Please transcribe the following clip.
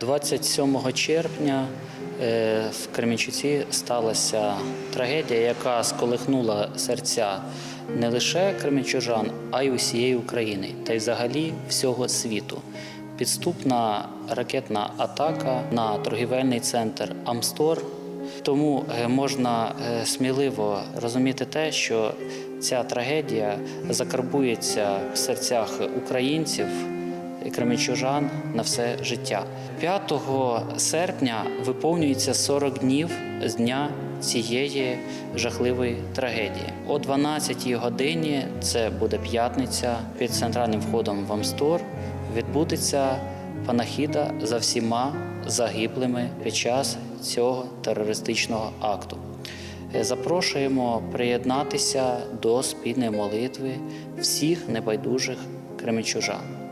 27 червня е, в Кременчуці сталася трагедія, яка сколихнула серця не лише кременчужан, а й усієї України та й взагалі всього світу. Підступна ракетна атака на торгівельний центр Амстор. Тому е, можна е, сміливо розуміти те, що ця трагедія закарбується в серцях українців кременчужан на все життя. 5 серпня виповнюється 40 днів з дня цієї жахливої трагедії. О 12 годині, це буде п'ятниця, під центральним входом в Амстор відбудеться панахіда за всіма загиблими під час цього терористичного акту. Запрошуємо приєднатися до спільної молитви всіх небайдужих кременчужан.